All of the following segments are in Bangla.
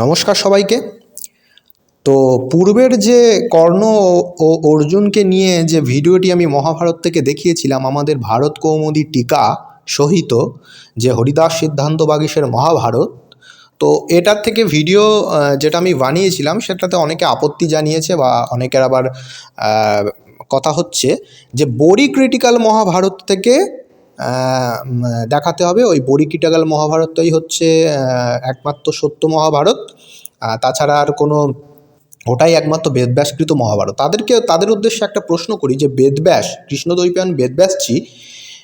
নমস্কার সবাইকে। তো পূর্বের যে কর্ণ ও অর্জুনকে নিয়ে যে ভিডিওটি আমি মহাভারত থেকে দেখিয়েছিলাম, আমাদের ভারত কৌমুদী টিকা সহিত যে হরিদাস সিদ্ধান্ত বাগীশের মহাভারত, তো এটার থেকে ভিডিও যেটা আমি বানিয়েছিলাম, সেটাতে অনেকে আপত্তি জানিয়েছে বা অনেকের আবার কথা হচ্ছে যে বড়ি ক্রিটিক্যাল মহাভারত থেকে দেখাতে হবে। ওই বড়ি ক্রিটিক্যাল মহাভারতটাই হচ্ছে একমাত্র সত্য মহাভারত। তাছাড়া আর কোনো, ওটাই একমাত্র বেদব্যাসকৃত মহাভারত। তাদেরকে, তাদের উদ্দেশ্যে একটা প্রশ্ন করি যে, বেদব্যাস, কৃষ্ণদ্বৈপায়ন বেদব্যাসজি,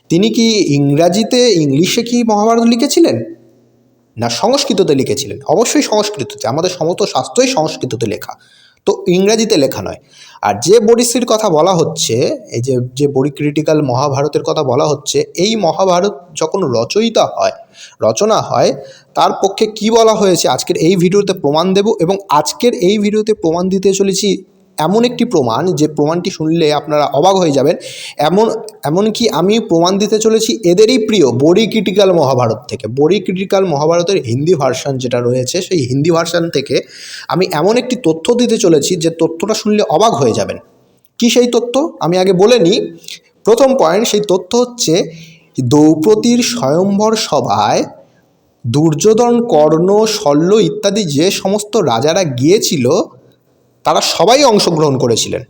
তিনি কি ইংরাজিতে ইংলিশে কি মহাভারত লিখেছিলেন? না সংস্কৃততে লিখেছিলেন? অবশ্যই সংস্কৃততে। আমাদের সমস্ত শাস্ত্রই সংস্কৃততে লেখা। তো ইংরাজিতে লেখা নয়। আর যে বড়িশ্রীর কথা বলা হচ্ছে, এই যে যে বড়ি ক্রিটিক্যাল মহাভারতের কথা বলা হচ্ছে, এই মহাভারত যখন রচয়িতা হয়, রচনা হয়, তার পক্ষে কি বলা হয়েছে, আজকের এই ভিডিওতে প্রমাণ দেব এবং আজকের এই ভিডিওতে প্রমাণ দিতে চলেছি এমন একটি প্রমাণ যে প্রমাণটি শুনলে আপনারা অবাক হয়ে যাবেন। এমন, এমনকি আমি প্রমাণ দিতে চলেছি এদেরই প্রিয় বড়ি ক্রিটিক্যাল মহাভারত থেকে। বড়ি ক্রিটিক্যাল মহাভারতের হিন্দি ভার্সান যেটা রয়েছে, সেই হিন্দি ভার্সান থেকে আমি এমন একটি তথ্য দিতে চলেছি যে তথ্যটা শুনলে অবাক হয়ে যাবেন। কি সেই তথ্য? আমি আগে বলে নিই। প্রথম পয়েন্ট, সেই তথ্য হচ্ছে দ্রৌপদীর স্বয়ম্বর সভায় দুর্যোধন, কর্ণ, শল্য ইত্যাদি যে সমস্ত রাজারা গিয়েছিল তারা সবাই অংশগ্রহণ করেছিলেন।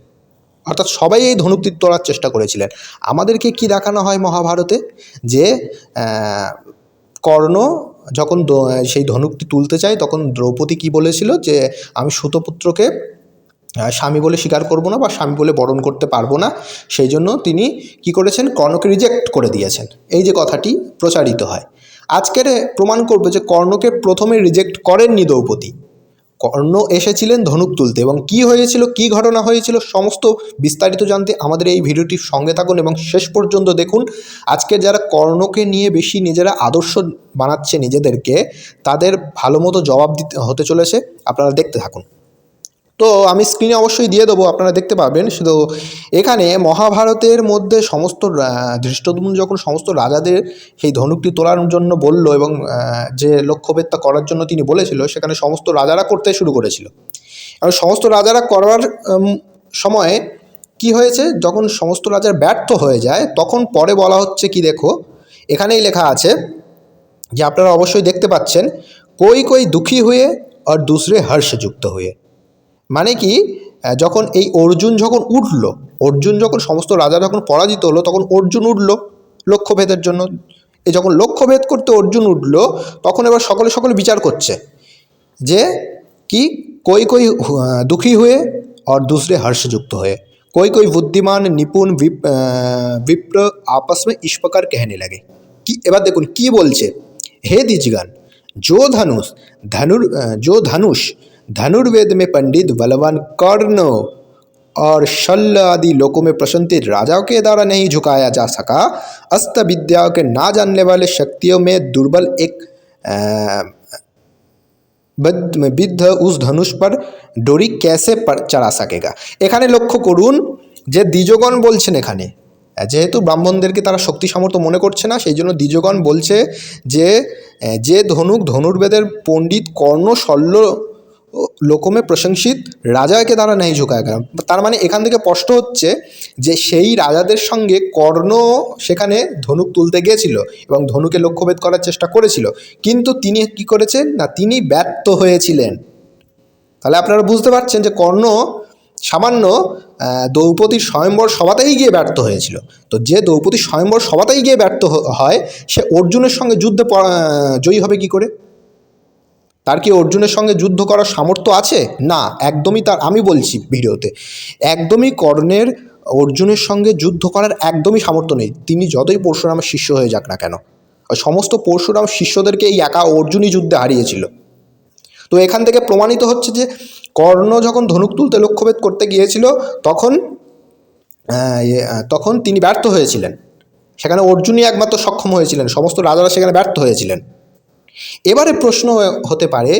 অর্থাৎ সবাই এই ধনুকতীর তোলার চেষ্টা করেছিলেন। আমাদেরকে কি দেখানো হয় মহাভারতে? যে কর্ণ যখন সেই ধনুকটি তুলতে চায়, তখন দ্রৌপদী কি বলেছিল যে, আমি সুতপুত্রকে স্বামী বলে স্বীকার করব না বা স্বামী বলে বরণ করতে পারব না। সেই জন্য তিনি কি করেছেন? কর্ণকে রিজেক্ট করে দিয়েছেন। এই যে কথাটি প্রচারিত হয়। আজকের প্রমাণ করবে যে কর্ণকে প্রথমে রিজেক্ট করেননি দ্রৌপদী। কর্ণ এসেছিলেন ধনুক তুলতে এবং কি হয়েছিল, কি ঘটনা হয়েছিল সমস্ত বিস্তারিত জানতে আমাদের এই ভিডিওটির সঙ্গে থাকুন এবং শেষ পর্যন্ত দেখুন। আজকে যারা কর্ণকে নিয়ে বেশি নিজেরা আদর্শ বানাচ্ছে নিজেদেরকে, তাদের ভালো মতো জবাব দিতে হতে চলেছে। আপনারা দেখতে থাকুন। তো আমি স্ক্রিনে অবশ্যই দিয়ে দেবো, আপনারা দেখতে পাবেন শুধু এখানে মহাভারতের মধ্যে সমস্ত ধৃষ্টদ্যুম্ন যখন সমস্ত রাজাদের সেই ধনুকটি তোলার জন্য বলল এবং যে লক্ষ্যভেদটা করার জন্য তিনি বলেছিল, সেখানে সমস্ত রাজারা করতে শুরু করেছিল। এবং সমস্ত রাজারা করার সময় কি হয়েছে? যখন সমস্ত রাজার ব্যর্থ হয়ে যায়, তখন পরে বলা হচ্ছে কি দেখো, এখানেই লেখা আছে, যে আপনারা অবশ্যই দেখতে পাচ্ছেন, কই কই দুঃখী হয়ে আর দুসরে হর্ষযুক্ত হয়ে। মানে কি যখন এই অর্জুন যখন উঠল, অর্জুন যখন সমস্ত রাজা যখন পরাজিত হলো, তখন অর্জুন উঠল লক্ষ্যভেদের জন্য। এ যখন লক্ষ্যভেদ করতে অর্জুন উঠল, তখন এবার সকলে সকলে বিচার করছে যে কি, কই কই দুঃখী হয়ে আর দুসরে হর্ষযুক্ত হয়ে। কই কই বুদ্ধিমান, নিপুণ বিপ্র আপস মে ইস কেহনে লাগে। কি, এবার দেখুন কি বলছে। হে দিজগান যো ধনুষ, ধনুর জো ধনুষ धनुर्वेद में पंडित बलवान कर्ण और शल्य आदि लोकों में प्रशंसित राजाओं के द्वारा नहीं झुकाया जा सका अस्त्र विद्याओं के ना जानने वाले शक्तियों में दुर्बल एक अ, बद- বিদ্ধ উস ধনুষ পর ডোরি ক্যাসে পর চড়া সকেগা এখানে লক্ষ্য করুন যে দ্বিজগণ বলছেন এখানে যেহেতু ব্রাহ্মণদেরকে তারা শক্তি সামর্থ্য মনে করছে না সেই জন্য দ্বিজগণ বলছে যে আহ, যে ধনুক ধনুর্বেদের পণ্ডিত কর্ণ শল্য লোকমে প্রশংসিত, রাজাকে তারা নেই ঝুঁকায় গেলাম। তার মানে এখান থেকে স্পষ্ট হচ্ছে যে সেই রাজাদের সঙ্গে কর্ণ সেখানে ধনুক তুলতে গিয়েছিল এবং ধনুকে লক্ষ্যভেদ করার চেষ্টা করেছিল। কিন্তু তিনি কি করেছেন? না, তিনি ব্যর্থ হয়েছিলেন। তাহলে আপনারা বুঝতে পারছেন যে কর্ণ সামান্য দ্রৌপদীর স্বয়ম্বর সভাতেই গিয়ে ব্যর্থ হয়েছিল। তো যে দ্রৌপদীর স্বয়ম্বর সভাতেই গিয়ে ব্যর্থ হয়, সে অর্জুনের সঙ্গে যুদ্ধে জয়ী হবে কি করে? তার কি অর্জুনের সঙ্গে যুদ্ধ করার সামর্থ্য আছে? না, একদমই তার, আমি বলছি ভিডিওতে, একদমই কর্ণের অর্জুনের সঙ্গে যুদ্ধ করার একদমই সামর্থ্য নেই। তিনি যতই পরশুরামের শিষ্য হয়ে যাক না কেন সমস্ত পরশুরাম শিষ্যদেরকে এই একা অর্জুনই যুদ্ধে হারিয়েছিল। তো এখান থেকে প্রমাণিত হচ্ছে যে, কর্ণ যখন ধনুক তুলতে লক্ষ্যভেদ করতে গিয়েছিল, তখন তখন তিনি ব্যর্থ হয়েছিলেন। সেখানে অর্জুনই একমাত্র সক্ষম হয়েছিলেন, সমস্ত রাজারা সেখানে ব্যর্থ হয়েছিলেন। এবারে প্রশ্ন হতে পারে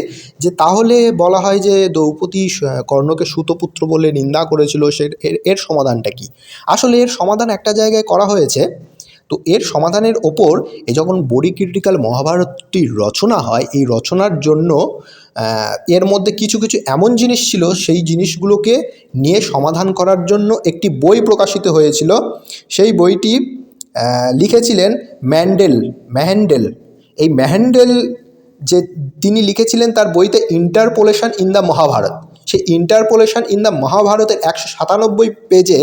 যে তাহলে বলা হয় যে দ্রৌপদী কর্ণকে সুতপুত্র বলে নিন্দা করেছিল, সে এর সমাধানটা কি? আসলে এর সমাধান একটা জায়গায় করা হয়েছে। তো এর সমাধানের ওপর এ যখন বড়ি ক্রিটিক্যাল মহাভারতটি রচনা হয়, এই রচনার জন্য এর মধ্যে কিছু কিছু এমন জিনিস ছিল, সেই জিনিসগুলোকে নিয়ে সমাধান করার জন্য একটি বই প্রকাশিত হয়েছিল। সেই বইটি লিখেছিলেন ম্যান্ডেল, ম্যাহেন্ডেল। এই ম্যাহেন্ডেল যে তিনি লিখেছিলেন তার বইতে ইন্টারপোলেশন ইন দ্য মহাভারত। সেই ইন্টারপোলেশন ইন দ্য মহাভারতের একশো সাতানব্বই পেজে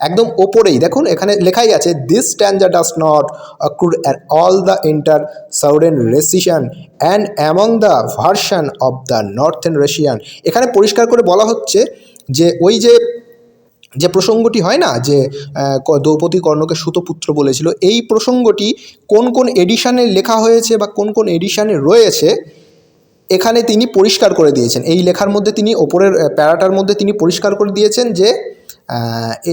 একদম ওপরেই, দেখুন, এখানে লেখাই আছে this stanza does not occurred at all the inter southern recension and among the version of the northern Russian এখানে পরিষ্কার করে বলা হচ্ছে যে ওই যে যে প্রসঙ্গটি হয় না যে দ্রৌপদী কর্ণকে সুতপুত্র বলেছিল, এই প্রসঙ্গটি কোন কোন এডিশানে লেখা হয়েছে বা কোন কোন এডিশানে রয়েছে, এখানে তিনি পরিষ্কার করে দিয়েছেন। এই লেখার মধ্যে তিনি, ওপরের প্যারাটার মধ্যে তিনি পরিষ্কার করে দিয়েছেন যে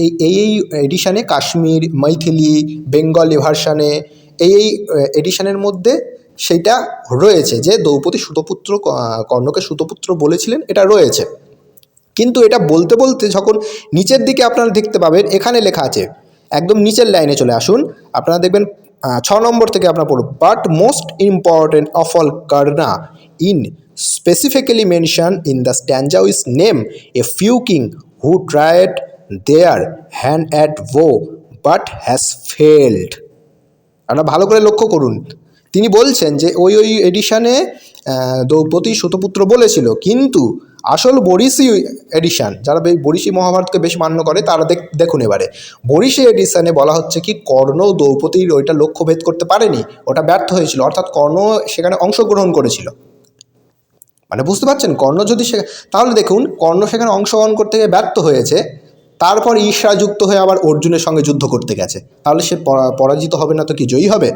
এই এই এই এডিশনে কাশ্মীর মৈথিলি বেঙ্গলি ভার্সানে, এই এই এডিশানের মধ্যে সেইটা রয়েছে যে, দ্রৌপদী সুতপুত্র কর্ণকে সুতপুত্র বলেছিলেন, এটা রয়েছে। কিন্তু এটা বলতে বলতে যখন নিচের দিকে আপনারা দেখতে পাবেন, এখানে লেখা আছে, একদম নিচের লাইনে চলে আসুন, আপনারা দেখবেন ছ নম্বর থেকে আপনার পড়ুন but most important of all Karna in specifically mention in the stanza is name a few king who tried their hand at bow but has failed আপনারা ভালো করে লক্ষ্য করুন, তিনি বলছেন যে ওই ওই এডিশনে দ্রৌপদী সুতপুত্র বলেছিল, কিন্তু আসল বরিশি এডিশন যারা বরিশি মহাভারতকে বেশ মান্য করে, তারা দেখ দেখুন এবারে। বরিশি এডিশনে বলা হচ্ছে কি কর্ণ দ্রৌপদীর ওইটা লক্ষ্যভেদ করতে পারেনি, ওটা ব্যর্থ হয়েছিল, অর্থাৎ কর্ণ সেখানে অংশগ্রহণ করেছিল। মানে বুঝতে পারছেন? কর্ণ যদি সে তাহলে দেখুন, কর্ণ সেখানে অংশগ্রহণ করতে গিয়ে ব্যর্থ হয়েছে, তারপর ঈর্ষা যুক্ত হয়ে আবার অর্জুনের সঙ্গে যুদ্ধ করতে গেছে। তাহলে সে পরা- পরাজিত হবে না তো কি, জয়ী হবে?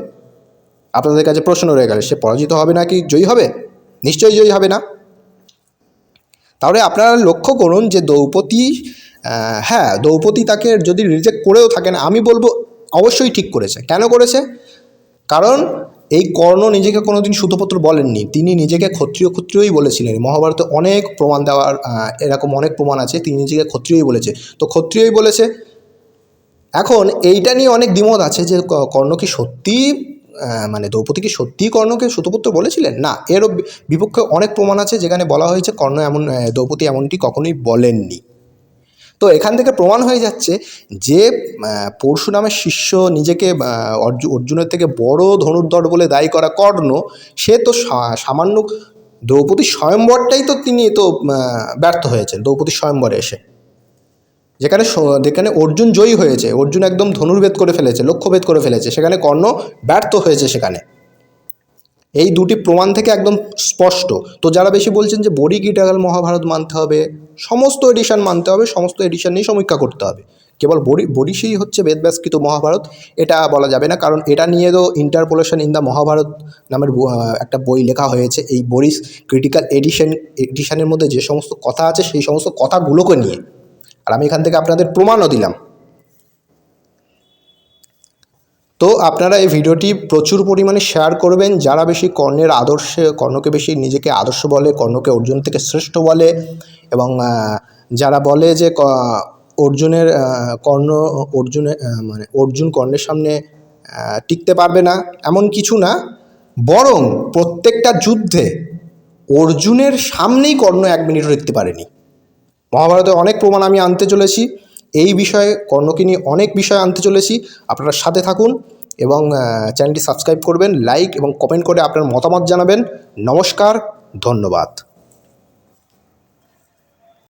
আপনাদের কাছে প্রশ্ন রয়ে গেল, সে পরাজিত হবে না কি, জয়ী হবে? নিশ্চয়ই জয়ী হবে না? তাহলে আপনারা লক্ষ্য করুন যে দ্রৌপদী হ্যাঁ দ্রৌপদী তাকে যদি রিজেক্ট করেও থাকেন, আমি বলব অবশ্যই ঠিক করেছে। কেন করেছে? কারণ এই কর্ণ নিজেকে কোনোদিন সুতপুত্র বলেননি। তিনি নিজেকে ক্ষত্রিয় ক্ষত্রিয়ই বলেছিলেন। মহাভারতে অনেক প্রমাণ দেওয়ার এরকম অনেক প্রমাণ আছে। তিনি নিজেকে ক্ষত্রিয়ই বলেছে। তো ক্ষত্রিয়ই বলেছে। এখন এইটা নিয়ে অনেক দ্বিমত আছে যে কর্ণ কি সত্যি মানে দ্রৌপদী কি সত্যিই কর্ণকে সুতপুত্র বলেছিলেন? না এরও বিপক্ষে অনেক প্রমাণ আছে যেখানে বলা হয়েছে কর্ণ এমন দ্রৌপদী এমনটি কখনোই বলেননি। তো এখান থেকে প্রমাণ হয়ে যাচ্ছে যে পরশুরামের শিষ্য নিজেকে অর্জু- অর্জুনের থেকে বড় ধনুর্ধর বলে দায়ী করা কর্ণ, সে তো সামান্য দ্রৌপদীর স্বয়ম্বরটাই তো তিনি তো ব্যর্থ হয়েছেন, দ্রৌপদী স্বয়ম্বরে এসে। যেখানে যেখানে অর্জুন জয়ী হয়েছে, অর্জুন একদম ধনুর্ভেদ করে ফেলেছে, লক্ষ্যভেদ করে ফেলেছে, সেখানে কর্ণ ব্যর্থ হয়েছে সেখানে। এই দুটি প্রমাণ থেকে একদম স্পষ্ট। তো যারা বেশি বলছেন যে বড়ি গীটাগাল মহাভারত মানতে হবে, সমস্ত এডিশন মানতে হবে, সমস্ত এডিশন নিয়ে সমীক্ষা করতে হবে। কেবল বড়ি বড়িশেই হচ্ছে বেদব্যাসকৃত মহাভারত, এটা বলা যাবে না, কারণ এটা নিয়ে তো ইন্টারপোলেশন ইন দ্য মহাভারত নামের একটা বই লেখা হয়েছে, এই বরিস ক্রিটিক্যাল এডিশন এডিশনের মধ্যে যে সমস্ত কথা আছে, সেই সমস্ত কথাগুলোকে নিয়ে। আর আমি এখান থেকে আপনাদের প্রমাণও দিলাম। তো আপনারা এই ভিডিওটি প্রচুর পরিমাণে শেয়ার করবেন, যারা বেশি কর্ণের আদর্শে, কর্ণকে বেশি নিজেকে আদর্শ বলে, কর্ণকে অর্জুন থেকে শ্রেষ্ঠ বলে এবং যারা বলে যে অর্জুনের কর্ণ অর্জুনের মানে অর্জুন কর্ণের সামনে টিকতে পারবে না, এমন কিছু না। বরং প্রত্যেকটা যুদ্ধে অর্জুনের সামনেই কর্ণ এক মিনিটও টিকতে পারেনি। মহাভারতে অনেক প্রমাণ আমি আনতে চলেছি। এই বিষয়ে কর্ণকে নিয়ে অনেক বিষয় আনতে চলেছি। আপনারা সাথে থাকুন এবং চ্যানেলটি সাবস্ক্রাইব করবেন, লাইক এবং কমেন্ট করে আপনার মতামত জানাবেন। নমস্কার, ধন্যবাদ।